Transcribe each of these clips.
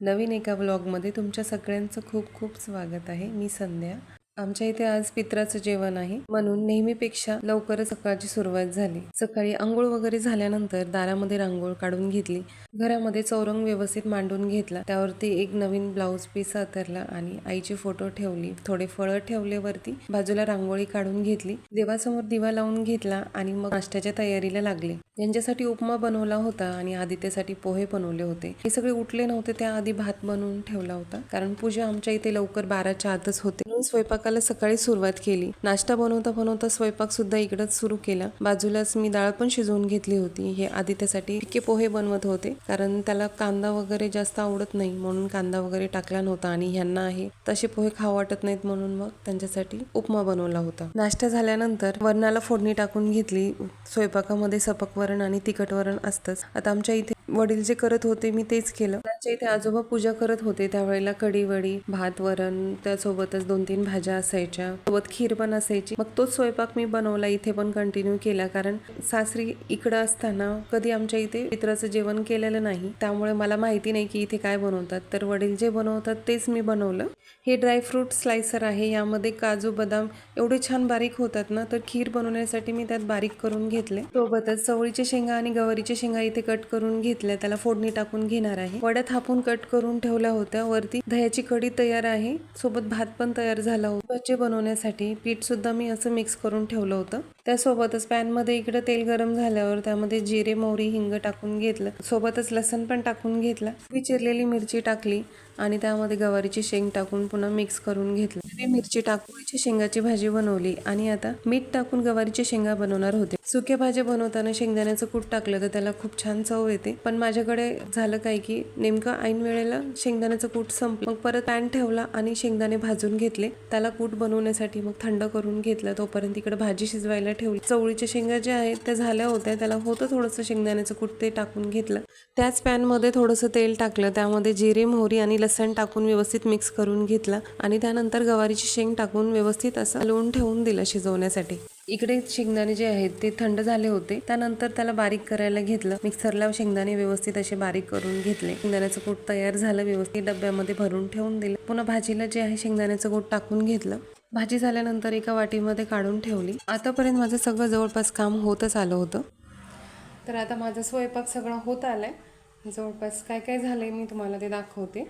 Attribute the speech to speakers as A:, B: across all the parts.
A: नवीन एका ब्लॉगमध्ये तुमच्या सगळ्यांचं खूप खूप स्वागत आहे. मी संध्या. आमच्या इथे आज पित्राचं जेवण आहे. म्हणून नेहमीपेक्षा लवकरच सकाळची सुरुवात झाली. सकाळी आंघोळ वगैरे झाल्यानंतर दारामध्ये रांगोळ काढून घेतली. घरामध्ये चौरंग व्यवस्थित मांडून घेतला. त्यावरती एक नवीन ब्लाऊज पीस अतरला आणि आईचे फोटो ठेवली. थोडे फळं ठेवले वरती बाजूला रांगोळी काढून घेतली. देवासमोर दिवा लावून घेतला आणि मग नाश्त्याच्या तयारीला लागले. यांच्यासाठी उपमा बनवला होता आणि आदित्यसाठी पोहे बनवले होते. हे सगळे उठले नव्हते त्याआधी भात बनवून ठेवला होता. कारण पूजा आमच्या इथे लवकर बाराच्या आतच होते. म्हणून स्वयंपाकाला सकाळी सुरुवात केली. नाश्ता बनवता बनवता स्वयंपाक सुद्धा इकडंच सुरू केला. बाजूलाच मी डाळ पण शिजवून घेतली होती. हे आदित्यसाठी फिके पोहे बनवत होते. कारण त्याला कांदा वगैरे जास्त आवडत नाही. म्हणून कांदा वगैरे टाकला नव्हता आणि ह्यांना आहे. तसे पोहे खाऊ वाटत नाहीत म्हणून मग त्यांच्यासाठी उपमा बनवला होता. नाश्ता झाल्यानंतर वरणाला फोडणी टाकून घेतली. स्वयंपाकामध्ये सपक वरण आणि तिखट वरण असतंच. आता आमच्या इथे वडील जे करत होते मी तेच केलं. आमच्या इथे आजोबा पूजा करत होते त्यावेळेला कढीवडी भात वरण त्यासोबतच दोन तीन भाज्या असायच्या. सोबत खीर पण असायची. मग तोच स्वयंपाक मी बनवला. इथे पण कंटिन्यू केला. कारण सासरी इकडं असताना कधी आमच्या इथे पित्राचं जेवण केलेलं नाही. त्यामुळे मला माहिती नाही की इथे काय बनवतात. तर वडील जे बनवतात तेच मी बनवलं. हे ड्रायफ्रूट स्लायसर आहे. यामध्ये काजू बदाम एवढे छान बारीक होतात ना तर खीर बनवण्यासाठी मी त्यात बारीक करून घेतले. सोबतच चवळीचे शेंगा आणि गवारीचे शेंगा इथे कट करून घेतल्या. त्याला फोडणी टाकून घेणार आहे. वड्या थापून कट करून ठेवल्या होत्या. वरती दह्याची कढी तयार आहे. सोबत भात पण तयार झाला होता. भजे बनवण्यासाठी पीठ सुद्धा मी असं मिक्स करून ठेवलं होतं. त्यासोबतच पॅनमध्ये इकडं तेल गरम झाल्यावर त्यामध्ये जिरे मोहरी हिंग टाकून घेतलं. सोबतच लसण पण टाकून घेतला. विचिरलेली मिरची टाकली आणि त्यामध्ये गवारीची शेंग टाकून पुन्हा मिक्स करून घेतलं. हिरवी मिरची टाकून शेंगाची भाजी बनवली आणि आता मीठ टाकून गवारीची शेंगा बनवणार होते. सुक्या भाज्या बनवताना शेंगदाण्याचं कूट टाकलं तर त्याला खूप छान चव येते. पण माझ्याकडे झालं काय की नेमकं ऐन वेळेला शेंगदाण्याचं कूट संपलं. मग परत पॅन ठेवला आणि शेंगदाणे भाजून घेतले. त्याला कूट बनवण्यासाठी मग थंड करून घेतलं. तोपर्यंत इकडे भाजी शिजवायला ठेवली. चवळीच्या शेंगा ज्या आहेत त्या झाल्या होत्या. त्याला होतं थोडंसं शेंगदाण्याचं कूट ते टाकून घेतलं. त्याच पॅनमध्ये थोडंसं तेल टाकलं. त्यामध्ये जिरे मोहरी आणि लसण टाकून व्यवस्थित मिक्स करून घेतला. आणि त्यानंतर गवारीची शेंग टाकून व्यवस्थित असं लोण ठेवून दिलं शिजवण्यासाठी. इकडे शेंगदाणे जे आहेत ते थंड झाले होते. त्यानंतर त्याला बारीक करायला घेतलं. मिक्सरला शेंगदाणे व्यवस्थित असे बारीक करून घेतले. शेंगदाण्याचं कूट तयार झालं व्यवस्थित. डब्यामध्ये भरून ठेवून दिलं. पुन्हा भाजीला जे आहे शेंगदाण्याचं कूट टाकून घेतलं. भाजी झाल्यानंतर एका वाटीमध्ये काढून ठेवली. आतापर्यंत माझं सगळं जवळपास काम होतच आलं होतं. तर आता माझा स्वयंपाक सगळा होत आलाय. जवळपास काय काय झालं आहे मी तुम्हाला ते दाखवते.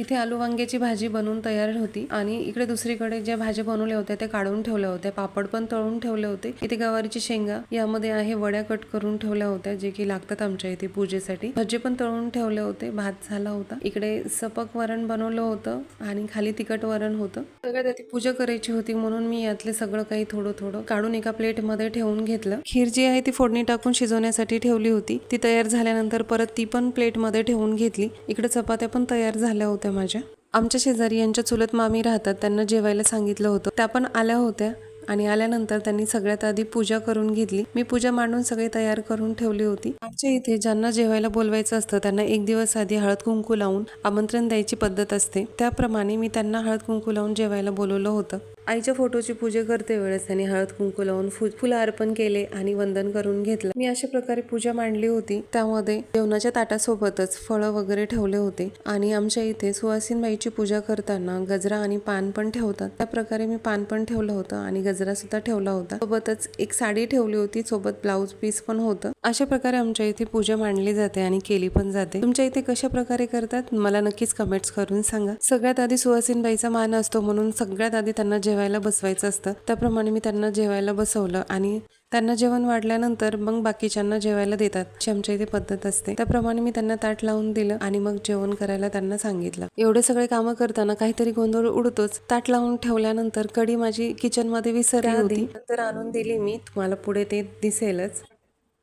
A: इथे आलू वांग्याची भाजी बनवून तयार होती आणि इकडे दुसरीकडे ज्या भाज्या बनवल्या होत्या त्या काढून ठेवल्या होत्या. पापड पण तळून ठेवले होते. इथे गवारीची शेंगा यामध्ये आहे वड्या कट करून ठेवल्या होत्या जे की लागतात आमच्या इथे पूजेसाठी. भजे पण तळून ठेवले होते भात झाला होता. इकडे सपक वरण बनवलं होतं आणि खाली तिखट वरण होतं. सगळ्यात आधी पूजा करायची होती म्हणून मी यातले सगळं काही थोडं थोडं काढून एका प्लेटमध्ये ठेवून घेतलं. खीर जी आहे ती फोडणी टाकून शिजवण्यासाठी ठेवली होती. ती तयार झाल्यानंतर परत ती पण प्लेटमध्ये ठेवून घेतली. इकडे चपात्या पण तयार झाल्या होत्या. माझ्या? आमच्या शेजारी यांच्या चुलत मामी राहतात त्यांना जेवायला सांगितलं होतं. त्या पण आल्या होत्या. आणि आल्यानंतर त्यांनी सगळ्यात आधी पूजा करून घेतली. मी पूजा मांडून सगळी तयार करून ठेवली होती. आमच्या इथे ज्यांना जेवायला बोलवायचं असतं त्यांना एक दिवस आधी हळद कुंकू लावून आमंत्रण द्यायची पद्धत असते. त्याप्रमाणे मी त्यांना हळद कुंकू लावून जेवायला बोलवलं होतं. आईच्या फोटोची पूजा करते वेळेस त्यांनी हळद कुंकू लावून फुलं अर्पण केले आणि वंदन करून घेतलं. मी अशा प्रकारे पूजा मांडली होती. त्यामध्ये जेवणाच्या ताटासोबतच फळं वगैरे ठेवले होते आणि आमच्या इथे सुवासिनबाईची पूजा करताना गजरा आणि पान पण ठेवतात. त्या प्रकारे मी पान पण ठेवलं होतं आणि गजरा सुद्धा ठेवला होता. सोबतच एक साडी ठेवली होती. सोबत ब्लाऊज पीस पण होतं. अशा प्रकारे आमच्या इथे पूजा मांडली जाते आणि केली पण जाते. तुमच्या इथे कशा प्रकारे करतात? मला नक्कीच कमेंट्स करून सांगा. सगळ्यात आधी सुहासिनबाईचा मान असतो म्हणून सगळ्यात आधी त्यांना जेवायला बसवायचं असतं. त्याप्रमाणे मी त्यांना जेवायला बसवलं आणि त्यांना जेवण वाढल्यानंतर मग बाकीच्यांना जेवायला देतात अशी आमच्या इथे पद्धत असते. त्याप्रमाणे मी त्यांना ताट लावून दिलं आणि मग जेवण करायला त्यांना सांगितलं. एवढे सगळे कामं करताना काहीतरी गोंधळ उडतोच. ताट लावून ठेवल्यानंतर कडी माझी किचनमध्ये विसरली होती. नंतर आणून दिली मी. तुम्हाला पुढे ते दिसेलच.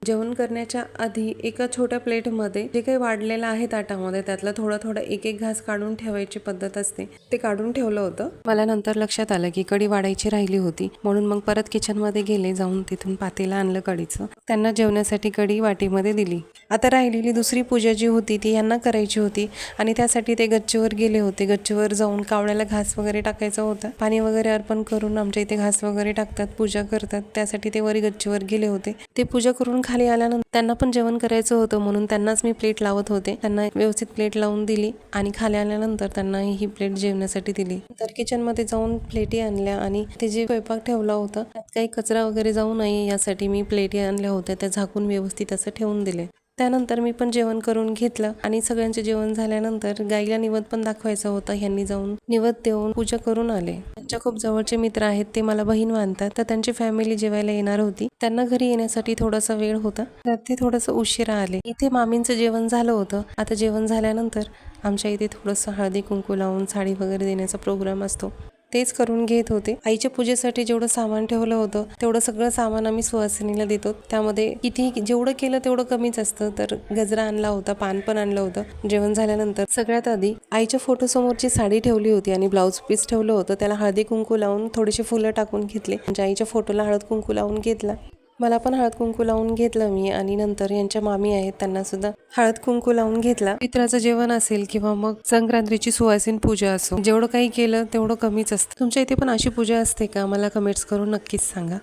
A: जेवण करण्याच्या आधी एका छोट्या प्लेटमध्ये जे काही वाढलेलं आहे ताटामध्ये त्यातलं थोडं थोडं एक एक घास काढून ठेवायची पद्धत असते. ते काढून ठेवलं होतं. मला नंतर लक्षात आलं की कडी वाढायची राहिली होती. म्हणून मग परत किचनमध्ये गेले जाऊन तिथून पातेला आणलं कडीचं त्यांना जेवण्यासाठी कढी वाटीमध्ये दिली. आता राहिलेली दुसरी पूजा जी होती ती यांना करायची होती. आणि त्यासाठी ते गच्चीवर गेले होते. गच्चीवर जाऊन कावळ्याला घास वगैरे टाकायचा होता. पाणी वगैरे अर्पण करून आमच्या इथे घास वगैरे टाकतात पूजा करतात. त्यासाठी ते वरी गच्चीवर गेले होते. ते पूजा करून खाली आल्यानंतर त्यांना पण जेवण करायचं होतं म्हणून त्यांनाच मी प्लेट लावत होते. त्यांना व्यवस्थित प्लेट लावून दिली आणि खाली आल्यानंतर त्यांना ही प्लेट जेवण्यासाठी दिली. तर किचनमध्ये जाऊन प्लेटी आणल्या आणि ते जे स्वयंपाक ठेवला होता त्यात काही कचरा वगैरे जाऊ नये यासाठी मी प्लेटी आणल्या होत्या. त्या झाकून व्यवस्थित असं ठेवून दिले. त्यानंतर मी पण जेवण करून घेतलं आणि सगळ्यांचे जेवण झाल्यानंतर गाईला निवद पण दाखवायचा होता. ह्यांनी जाऊन निवद देऊन पूजा करून आले. त्यांच्या खूप जवळचे मित्र आहेत ते मला बहीण मानतात. तर त्यांची फॅमिली जेवायला येणार होती. त्यांना घरी येण्यासाठी थोडासा वेळ होता. तर ते थोडंसं उशिरा आले. इथे मामींचं जेवण झालं होतं. आता जेवण झाल्यानंतर आमच्या इथे थोडंसं हळदी कुंकू लावून साडी वगैरे देण्याचा प्रोग्राम असतो. तेच करून घेत होते. आईच्या पूजेसाठी जेवढं सामान ठेवलं होतं तेवढं सगळं सामान आम्ही सुहासिनीला देतो. त्यामध्ये किती जेवढं केलं तेवढं कमीच असतं. तर गजरा आणला होता पान पण आणलं होतं. जेवण झाल्यानंतर सगळ्यात आधी आईच्या फोटो समोरची साडी ठेवली होती आणि ब्लाऊज पीस ठेवलं होतं. त्याला हळदी कुंकू लावून थोडेसे फुलं टाकून घेतले. म्हणजे आईच्या फोटोला हळद कुंकू लावून घेतला. मला पण हळद कुंकू लावून घेतलं मी आणि नंतर यांच्या मामी आहेत त्यांना सुद्धा हळद कुंकू लावून घेतला. पित्राचं जेवण असेल किंवा मग संक्रांतीची सुवासीन पूजा असो जेवढं काही केलं तेवढं कमीच असतं. तुमच्या इथे पण अशी पूजा असते का? मला कमेंट्स करून नक्कीच सांगा.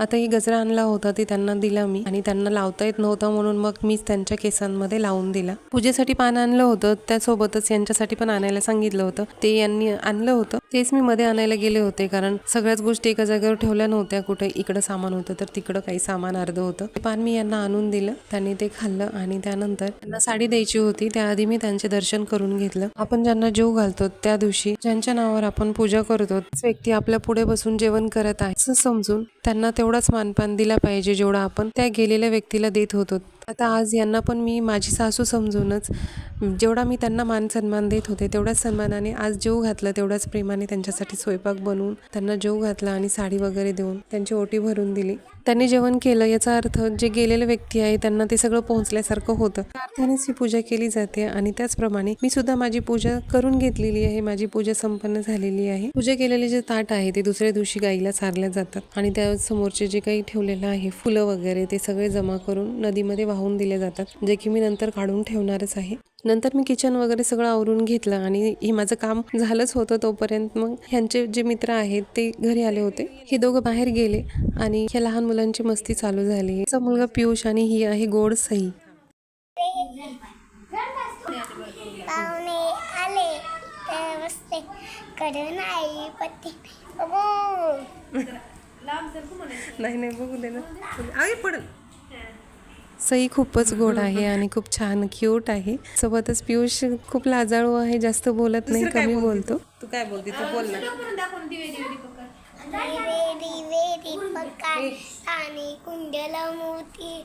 A: आता ही गजरा आणला होता ते त्यांना दिला मी आणि त्यांना लावता येत नव्हता म्हणून मग मीच त्यांच्या केसांमध्ये लावून दिला. पूजेसाठी पान आणलं होतं त्यासोबतच यांच्यासाठी पण आणायला सांगितलं होतं. ते यांनी आणलं होतं. तेच मी मध्ये आणायला गेले होते कारण सगळ्याच गोष्टी एका जागेवर ठेवल्या नव्हत्या. कुठे इकडं सामान होतं तर तिकडं काही सामान अर्ध होतं. ते पान मी यांना आणून दिलं. त्यांनी ते खाल्लं आणि त्यानंतर त्यांना साडी द्यायची होती. त्याआधी मी त्यांचे दर्शन करून घेतलं. आपण ज्यांना जीव घालतो त्या दिवशी ज्यांच्या नावावर आपण पूजा करतो व्यक्ती आपल्या पुढे बसून जेवण करत आहे. असं समजून त्यांना तेवढाच मानपान दिला पाहिजे जेवढा आपण त्या गेलेल्या व्यक्तीला देत होतो. आता आज यांना पण मी माझी सासू समजूनच जेवढा मी त्यांना मान सन्मान देत होते तेवढ्याच सन्मानाने आज जेव घातलं तेवढ्याच प्रेमाने त्यांच्यासाठी स्वयंपाक बनवून त्यांना जेव घातला आणि साडी वगैरे देऊन त्यांची ओटी भरून दिली. त्यांनी जेवण केलं याचा अर्थ जे गेलेले व्यक्ती आहे त्यांना ते सगळं पोहोचल्यासारखं होतं. त्या अर्थानेच ही पूजा केली जाते आणि त्याचप्रमाणे मी सुद्धा माझी पूजा करून घेतलेली आहे माझी पूजा संपन्न झालेली आहे. पूजा केलेले जे ताट आहे ते दुसऱ्या दिवशी गाईला सारल्या जातात आणि त्या समोरचे जे काही ठेवलेलं आहे फुलं वगैरे ते सगळे जमा करून नदीमध्ये वाहून दिले जातात जे की मी नंतर काढून ठेवणारच आहे. नंतर मी किचन वगैरे सगळं आवरून घेतलं आणि हे माझं काम झालंच होतं तोपर्यंत. मग ह्यांचे जे मित्र आहेत ते घरी आले होते. हे दोघं बाहेर गेले आणि ह्या लहान मुलांची मस्ती चालू झाली. हिचा मुलगा पियुष आणि ही आहे गोड सई.
B: पाहुणे आले. तर बसते कडून आई पत्ती अगो
A: नाही नाही बघू दे ना. आई पडल सई खूपच गोड आहे आणि खूप छान क्यूट आहे. सोबतच पियुष खूप लाजाळू आहे जास्त बोलत नाही कमी बोलतो तू? काय बोलते? तू बोल ना.
B: दिवे दिवे दीपका आणि कुंडल मोती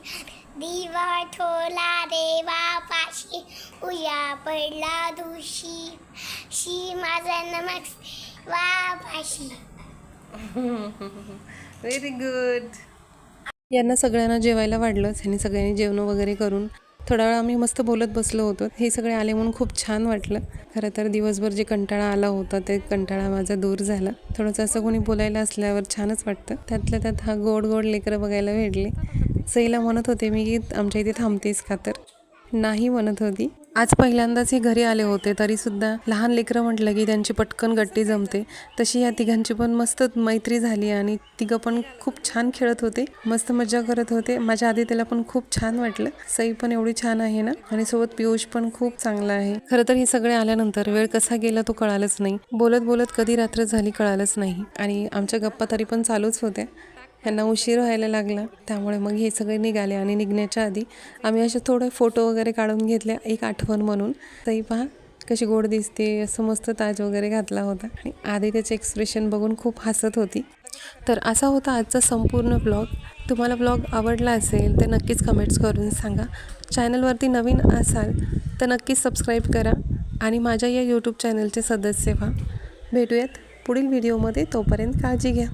B: दिवा ठोला देवा पाशी उया पडला दुशी शी माझा नमक वा पाशी
A: व्हेरी गुड यांना सगळ्यांना जेवायला वाढलं त्यांनी सगळ्यांनी जेवणं वगैरे करून थोडा वेळ आम्ही मस्त बोलत बसलो होतो. हे सगळे आले म्हणून खूप छान वाटलं. खरं तर दिवसभर जे कंटाळा आला होता ते कंटाळा माझा दूर झाला. थोडंसं असं कोणी बोलायला असल्यावर छानच वाटतं. त्यातल्या त्यात हा गोड गोड लेकरं बघायला भेटले. सईला म्हणत होते मी की आमच्या इथे थांबतेस का तर? नाही म्हणत होती. आज पहिल्यांदाच हे घरी आले होते तरीसुद्धा लहान लेकरं म्हटलं की त्यांची पटकन गट्टी जमते. तशी या तिघांची पण मस्त मैत्री झाली आणि तिघं पण खूप छान खेळत होते. मस्त मज्जा करत होते. माझ्या आधी त्याला पण खूप छान वाटलं. सई पण एवढी छान आहे ना? आणि सोबत पियुष पण खूप चांगला आहे. खरं तर हे सगळे आल्यानंतर वेळ कसा गेला तो कळालंच नाही. बोलत बोलत कधी रात्र झाली कळालंच नाही. आणि आमच्या गप्पा तरी पण चालूच होत्या. ह्यांना उशीर व्हायला लागला. त्यामुळे मग हे सगळे निघाले आणि निघण्याच्या आधी आम्ही असे थोडे फोटो वगैरे काढून घेतले एक आठवण म्हणून. तरी पहा कशी गोड दिसते असं मस्त ताज वगैरे घातला होता. आणि आधी त्याचे एक्सप्रेशन बघून खूप हसत होती. तर असा होता आजचा संपूर्ण ब्लॉग तुम्हाला ब्लॉग आवडला असेल तर नक्कीच कमेंट्स करून सांगा. चॅनलवरती नवीन असाल तर नक्कीच सबस्क्राईब करा आणि माझ्या या यूट्यूब चॅनलचे सदस्य व्हा. भेटूयात पुढील व्हिडिओमध्ये तोपर्यंत काळजी घ्या.